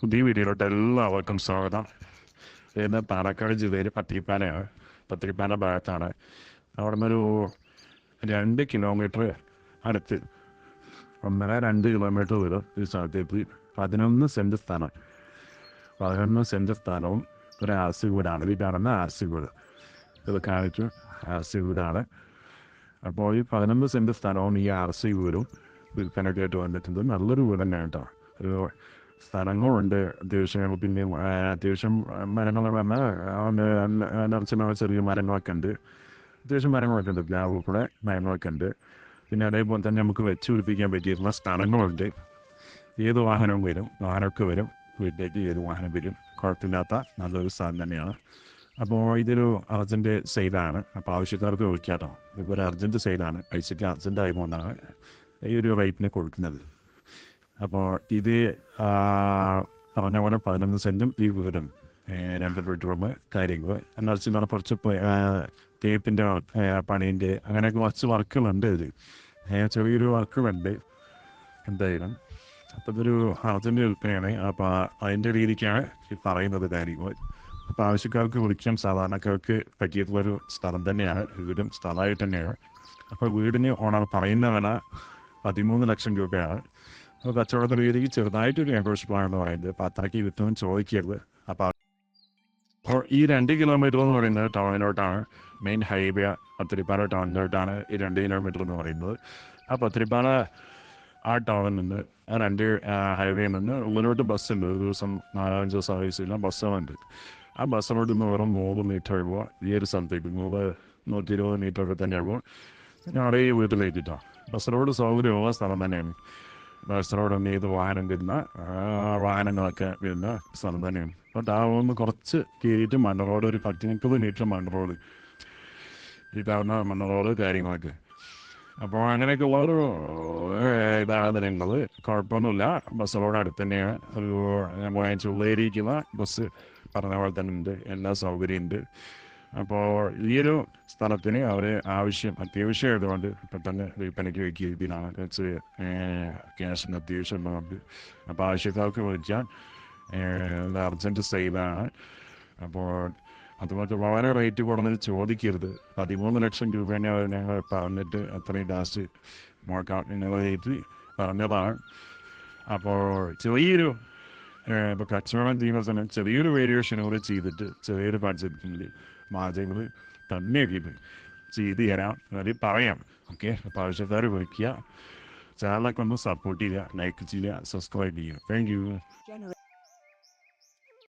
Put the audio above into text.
പുതിയ വീഡിയോയിലോട്ട് എല്ലാവർക്കും സ്വാഗതം. ഇത് പാലക്കാട് ജില്ലയിൽ പത്തിരിപ്പാലയാണ് പത്തിരിപ്പാല ഭാഗത്താണ്. അവിടെ നിന്നൊരു രണ്ട് കിലോമീറ്റർ അടുത്ത് ഒന്നര രണ്ട് കിലോമീറ്റർ വരും ഈ സ്ഥലത്തേക്ക് പതിനൊന്ന് സെന്റ് സ്ഥലം. പതിനൊന്ന് സെന്റ് സ്ഥലവും ഒരു ആസി വീടാണ്. ഈ കാണുന്ന ആസി വീട്. ഇത് കാണിച്ചു ആസി വീടാണ്. അപ്പോൾ ഈ പതിനൊന്ന് സെന്റ് സ്ഥലവും ഈ ആർ വീടും വിൽപ്പനയ്ക്കായിട്ട് വന്നിട്ടുണ്ട്. നല്ലൊരു വീട് തന്നെയാണ് കേട്ടോ. ഒരു സ്ഥലങ്ങളുണ്ട് അത്യാവശ്യം പിന്നെ അത്യാവശ്യം മരങ്ങൾ പറഞ്ഞാൽ നിറച്ച് ചെറിയ മരങ്ങളൊക്കെ ഉണ്ട്. അത്യാവശ്യം മരങ്ങളൊക്കെ ഉണ്ട്. പ്ലാവ് കൂടെ മരങ്ങളൊക്കെ ഉണ്ട്. പിന്നെ അതേപോലെ തന്നെ നമുക്ക് വെച്ച് പിടിപ്പിക്കാൻ പറ്റിയിട്ടുള്ള സ്ഥലങ്ങളുണ്ട്. ഏത് വാഹനവും വരും. വാഹനമൊക്കെ വരും. വീട്ടിലേക്ക് ഏത് വാഹനം വരും. കുഴപ്പമില്ലാത്ത നല്ലൊരു സ്ഥലം തന്നെയാണ്. അപ്പോൾ ഇതൊരു അർജന്റ് സെയിലാണ്. അപ്പോൾ ആവശ്യക്കാർക്ക് ചോദിക്കാട്ടോ ഇപ്പോൾ ഒരു അർജന്റ് സെയിലാണ്. പൈസയ്ക്ക് അർജന്റ് പോകുന്നതാണ്. ഈ ഒരു റേറ്റിന് കൊടുക്കുന്നത്. അപ്പോൾ ഇത് പറഞ്ഞ പോലെ പതിനൊന്ന് സെന്റും ഈ വീടും രണ്ട് ബെഡ്റൂം കാര്യങ്ങൾ എന്നാൽ വെച്ചാൽ കുറച്ച് തേപ്പിന്റെ പണീന്റെ അങ്ങനെയൊക്കെ കുറച്ച് വർക്കുകളുണ്ട് ഇത് ചെറിയൊരു വർക്കുകളുണ്ട് എന്തായാലും. അപ്പോൾ ഇതൊരു അർജന്റ് വിൽപ്പനയാണ് അപ്പോൾ അതിന്റെ രീതിക്കാണ് ഈ പറയുന്നത് കാര്യങ്ങൾ അപ്പോൾ ആവശ്യക്കാർക്ക് വിളിക്കാൻ സാധാരണക്കാർക്ക് പറ്റിയിട്ടുള്ളൊരു സ്ഥലം തന്നെയാണ് വീടും സ്ഥലമായിട്ട് തന്നെയാണ്. അപ്പോൾ വീടിന് ഓണർ പറയുന്ന വില പതിമൂന്ന് ലക്ഷം രൂപയാണ്. അപ്പോൾ കച്ചവട രീതിക്ക് ചെറുതായിട്ടൊരു ആഘോഷമാണെന്ന് പറയുന്നത്. പത്താക്കി വിത്തും ചോദിക്കരുത്. അപ്പോൾ അപ്പോൾ ഈ രണ്ട് കിലോമീറ്റർ എന്ന് പറയുന്നത് ടൗണിലോട്ടാണ് മെയിൻ ഹൈവേ പത്തിരിപ്പാല ടൗണിലോട്ടാണ് ഈ രണ്ട് കിലോമീറ്റർ എന്ന് പറയുന്നത്. ആ പത്തിരിപ്പാല ആ ടൗണിൽ നിന്ന് ആ രണ്ട് ഹൈവേയിൽ നിന്ന് ഉള്ളിലോട്ട് ബസ്സുണ്ട് ഒരു ദിവസം നാലഞ്ച് സർവീസില്ല ബസ്സുണ്ട് ആ ബസ്സിലോട്ട് നിന്ന് വെറും നൂറ് മീറ്റർ ആകുമ്പോൾ ഈ ഒരു സ്ഥലത്തേക്ക് നൂറ് നൂറ്റി ഇരുപത് മീറ്റർ ഒക്കെ തന്നെ ആകുമ്പോൾ ഞങ്ങളുടെ ഈ വീട്ടിലേക്കിട്ടാണ് ബസ്സിലോട് സൗകര്യമുള്ള സ്ഥലം തന്നെയാണ്. ബസ്സിലോട് ചെയ്ത് വാഹനം വരുന്ന ആ, വാഹനങ്ങളൊക്കെ വരുന്ന സ്ഥലം തന്നെയാണ്. അപ്പോൾ ടൗണിൽ നിന്ന് കുറച്ച് കയറിയിട്ട് മണ്ണ റോഡ് ഒരു പത്ത് മുപ്പത് മീറ്റർ മണ്ണ റോഡ് ഇതാവുന്ന മണ്ണ റോഡ് കാര്യങ്ങളൊക്കെ. അപ്പോൾ അങ്ങനെയൊക്കെ ഉള്ളൊരു ഇതാണ് നിങ്ങളുള്ളത് കുഴപ്പമൊന്നുമില്ല. ബസ്സിലോട് അടുത്ത് തന്നെയാണ് ഒരു വാങ്ങിച്ചുള്ളിരിക്കുന്ന ബസ് പറഞ്ഞ പോലെ തന്നെ ഉണ്ട്. എല്ലാ സൗകര്യം ഉണ്ട് അപ്പോൾ ഈ ഒരു സ്ഥലത്തിന് അവർ ആവശ്യം അത്യാവശ്യം ആയതുകൊണ്ട് പെട്ടെന്ന് വിൽപ്പനയ്ക്ക് വയ്ക്കുക ഇതിനാണ്. ക്യാഷിന് അത്യാവശ്യം ഉള്ളതുകൊണ്ട് അപ്പോൾ ആവശ്യക്കാർക്ക് വിളിച്ചാൽ അർജന്റ് സെയിലാണ് അപ്പോൾ അതുപോലെ വളരെ റേറ്റ് കുറഞ്ഞത് ചോദിക്കരുത്. പതിമൂന്ന് ലക്ഷം രൂപേനെ അവർ ഞങ്ങൾ പറഞ്ഞിട്ട് അത്രയും ലാസ്റ്റ് മുഴക്കാം എന്നുള്ള റേറ്റ് പറഞ്ഞതാണ്. അപ്പോൾ ചെറിയൊരു ഇപ്പോൾ കച്ചവടം ചെയ്യുന്ന സമയം ചെറിയൊരു വേരിയേഷൻ കൂടെ ചെയ്തിട്ട് ചെറിയൊരു ബഡ്ജറ്റിൽ മാറ്റങ്ങൾ തന്നെ ചെയ്ത് തരാം. അത് പറയാം. ഓക്കെ? അപ്പോൾ ആവശ്യക്കാർ വിളിക്കുക. ചാനലൊക്കെ ഒന്ന് സപ്പോർട്ട് ചെയ്യുക ലൈക്ക് ചെയ്യുക സബ്സ്ക്രൈബ് ചെയ്യുക. Thank you